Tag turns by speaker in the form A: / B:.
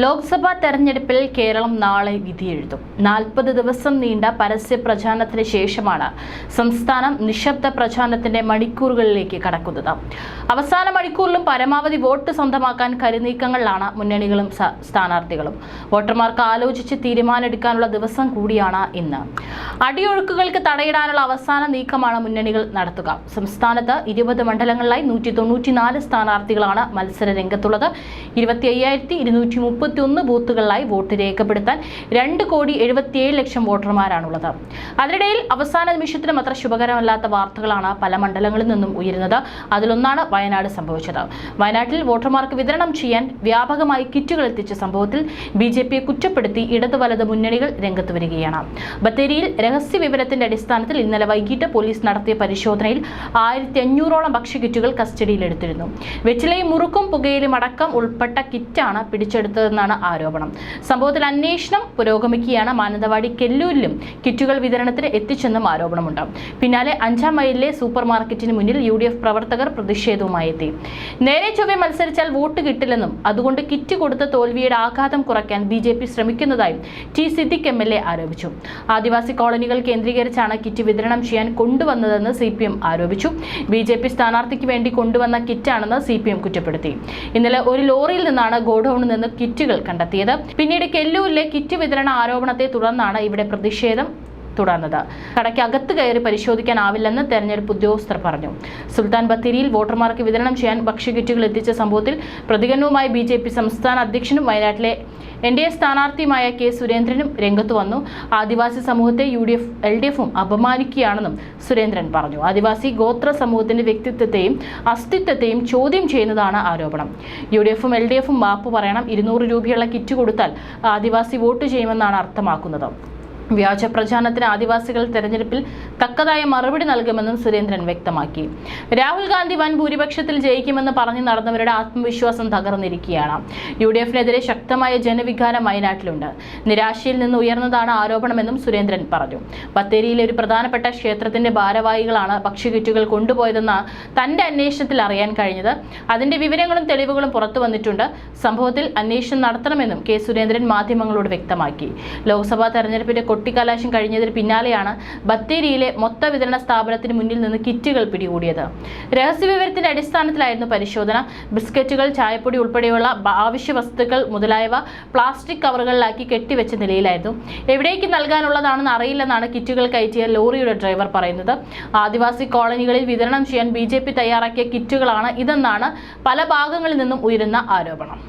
A: ലോക്സഭാ തെരഞ്ഞെടുപ്പിൽ കേരളം നാളെ വിധിയെഴുതും. നാൽപ്പത് ദിവസം നീണ്ട പരസ്യ പ്രചാരണത്തിന് ശേഷമാണ് സംസ്ഥാനം നിശബ്ദ പ്രചാരണത്തിന്റെ മണിക്കൂറുകളിലേക്ക് കടക്കുന്നത്. അവസാന മണിക്കൂറിലും പരമാവധി വോട്ട് സ്വന്തമാക്കാൻ കരുനീക്കങ്ങളിലാണ് മുന്നണികളും സ്ഥാനാർത്ഥികളും. വോട്ടർമാർക്ക് ആലോചിച്ച് തീരുമാനമെടുക്കാനുള്ള ദിവസം കൂടിയാണ് ഇന്ന്. അടിയൊഴുക്കുകൾക്ക് തടയിടാനുള്ള അവസാന നീക്കമാണ് മുന്നണികൾ നടത്തുക. സംസ്ഥാനത്ത് ഇരുപത് മണ്ഡലങ്ങളിലായി നൂറ്റി തൊണ്ണൂറ്റിനാല് സ്ഥാനാർത്ഥികളാണ് മത്സര രംഗത്തുള്ളത്. ഇരുപത്തി അയ്യായിരത്തി ഇരുന്നൂറ്റി മുപ്പത്തി ഒന്ന് ബൂത്തുകളിലായി വോട്ട് രേഖപ്പെടുത്താൻ രണ്ട് കോടി എഴുപത്തിയേഴ് ലക്ഷം വോട്ടർമാരാണുള്ളത്. അതിനിടയിൽ അവസാന നിമിഷത്തിലും അത്ര ശുഭകരമല്ലാത്ത വാർത്തകളാണ് പല മണ്ഡലങ്ങളിൽ നിന്നും ഉയരുന്നത്. അതിലൊന്നാണ് വയനാട് സംഭവിച്ചത്. വയനാട്ടിൽ വോട്ടർമാർക്ക് വിതരണം ചെയ്യാൻ വ്യാപകമായി കിറ്റുകൾ എത്തിച്ച സംഭവത്തിൽ ബി ജെ പിയെ കുറ്റപ്പെടുത്തി ഇടതു വലത് മുന്നണികൾ രംഗത്ത് വരികയാണ്. ബത്തേരിയിൽ രഹസ്യ വിവരത്തിന്റെ അടിസ്ഥാനത്തിൽ ഇന്നലെ വൈകിട്ട് പോലീസ് നടത്തിയ പരിശോധനയിൽ ആയിരത്തി അഞ്ഞൂറോളം ഭക്ഷ്യക്കിറ്റുകൾ കസ്റ്റഡിയിലെടുത്തിരുന്നു വെറ്റിലയും മുറുക്കും പുകയിലും അടക്കം ഉൾപ്പെട്ട കിറ്റാണ് പിടിച്ചെടുത്തതെന്നാണ് ആരോപണം. സംഭവത്തിൽ അന്വേഷണം പുരോഗമിക്കുകയാണ്. മാനന്തവാടി കെല്ലൂരിലും കിറ്റുകൾ വിതരണത്തിന് എത്തിച്ചെന്നും ആരോപണമുണ്ട്. പിന്നാലെ അഞ്ചാം മൈലിലെ സൂപ്പർ മാർക്കറ്റിന് മുന്നിൽ യു ഡി എഫ് പ്രവർത്തകർ പ്രതിഷേധവുമായി എത്തി. നേരെ ചൊവ്വെ മത്സരിച്ചാൽ വോട്ട് കിട്ടില്ലെന്നും അതുകൊണ്ട് കിറ്റ് കൊടുത്ത തോൽവിയുടെ ആഘാതം കുറയ്ക്കാൻ B J P ശ്രമിക്കുന്നതായും T Siddique M L A ആരോപിച്ചു. ആദിവാസി കോളനികൾ കേന്ദ്രീകരിച്ചാണ് കിറ്റ് വിതരണം ചെയ്യാൻ കൊണ്ടുവന്നതെന്ന് സി പി എം ആരോപിച്ചു. ബി ജെ പി സ്ഥാനാർത്ഥിക്ക് വേണ്ടി കൊണ്ടുവന്ന കിറ്റാണെന്ന് സി പി എം കുറ്റപ്പെടുത്തി. ഇന്നലെ ഒരു ലോറിയിൽ നിന്നാണ് ഗോഡൌണിൽ നിന്ന് കിറ്റുകൾ കണ്ടെത്തിയത്. പിന്നീട് കെല്ലൂരിലെ കിറ്റ് വിതരണ ആരോപണത്തെ തുടർന്നാണ് ഇവിടെ പ്രതിഷേധം തുടർന്നത്. കടയ്ക്ക് അകത്ത് കയറി പരിശോധിക്കാനാവില്ലെന്ന് തെരഞ്ഞെടുപ്പ് ഉദ്യോഗസ്ഥർ പറഞ്ഞു. സുൽത്താൻ ബത്തേരിയിൽ വോട്ടർമാർക്ക് വിതരണം ചെയ്യാൻ ഭക്ഷ്യക്കിറ്റുകൾ എത്തിച്ച സംഭവത്തിൽ പ്രതികരണവുമായി ബി സംസ്ഥാന അധ്യക്ഷനും വയനാട്ടിലെ എൻ ഡി എ സ്ഥാനാർത്ഥിയുമായ കെ സുരേന്ദ്രനും രംഗത്ത് വന്നു. ആദിവാസി സമൂഹത്തെ U D F L D എഫും അപമാനിക്കുകയാണെന്നും സുരേന്ദ്രൻ പറഞ്ഞു. ആദിവാസി ഗോത്ര സമൂഹത്തിന്റെ വ്യക്തിത്വത്തെയും അസ്തിത്വത്തെയും ചോദ്യം ചെയ്യുന്നതാണ് ആരോപണം. യു ഡി എഫും എൽ ഡി എഫും മാപ്പ് പറയണം. ഇരുന്നൂറ് രൂപയുള്ള കിറ്റ് കൊടുത്താൽ ആദിവാസി വോട്ട് ചെയ്യുമെന്നാണ് അർത്ഥമാക്കുന്നത്. വ്യാജ പ്രചാരണത്തിന് ആദിവാസികൾ തെരഞ്ഞെടുപ്പിൽ തക്കതായ മറുപടി നൽകുമെന്നും സുരേന്ദ്രൻ വ്യക്തമാക്കി. രാഹുൽ ഗാന്ധി വൻ ഭൂരിപക്ഷത്തിൽ ജയിക്കുമെന്ന് പറഞ്ഞു നടന്നവരുടെ ആത്മവിശ്വാസം തകർന്നിരിക്കുകയാണ്. യു ഡി എഫിനെതിരെ ശക്തമായ ജനവികാരം വയനാട്ടിലുണ്ട്. നിരാശയിൽ നിന്ന് ഉയർന്നതാണ് ആരോപണമെന്നും സുരേന്ദ്രൻ പറഞ്ഞു. ബത്തേരിയിലെ ഒരു പ്രധാനപ്പെട്ട ക്ഷേത്രത്തിന്റെ ഭാരവാഹികളാണ് ഭക്ഷ്യകിറ്റുകൾ കൊണ്ടുപോയതെന്ന് തന്റെ അന്വേഷണത്തിൽ അറിയാൻ കഴിഞ്ഞത്. അതിന്റെ വിവരങ്ങളും തെളിവുകളും പുറത്തു വന്നിട്ടുണ്ട്. സംഭവത്തിൽ അന്വേഷണം നടത്തണമെന്നും കെ സുരേന്ദ്രൻ മാധ്യമങ്ങളോട് വ്യക്തമാക്കി. ലോക്സഭാ തെരഞ്ഞെടുപ്പിന്റെ കൊട്ടിക്കലാശം കഴിഞ്ഞതിന് പിന്നാലെയാണ് ബത്തേരിയിലെ മൊത്ത വിതരണ സ്ഥാപനത്തിന് മുന്നിൽ നിന്ന് കിറ്റുകൾ പിടികൂടിയത്. രഹസ്യവിവരത്തിന്റെ അടിസ്ഥാനത്തിലായിരുന്നു പരിശോധന. ബിസ്ക്കറ്റുകൾ ചായപ്പൊടി ഉൾപ്പെടെയുള്ള ആവശ്യ വസ്തുക്കൾ മുതലായവ പ്ലാസ്റ്റിക് കവറുകളിലാക്കി കെട്ടിവെച്ച നിലയിലായിരുന്നു. എവിടേക്ക് നൽകാനുള്ളതാണെന്ന് അറിയില്ലെന്നാണ് കിറ്റുകൾ കയറ്റിയ ലോറിയുടെ ഡ്രൈവർ പറയുന്നത്. ആദിവാസി കോളനികളിൽ വിതരണം ചെയ്യാൻ ബി തയ്യാറാക്കിയ കിറ്റുകളാണ് ഇതെന്നാണ് പല ഭാഗങ്ങളിൽ നിന്നും ഉയരുന്ന ആരോപണം.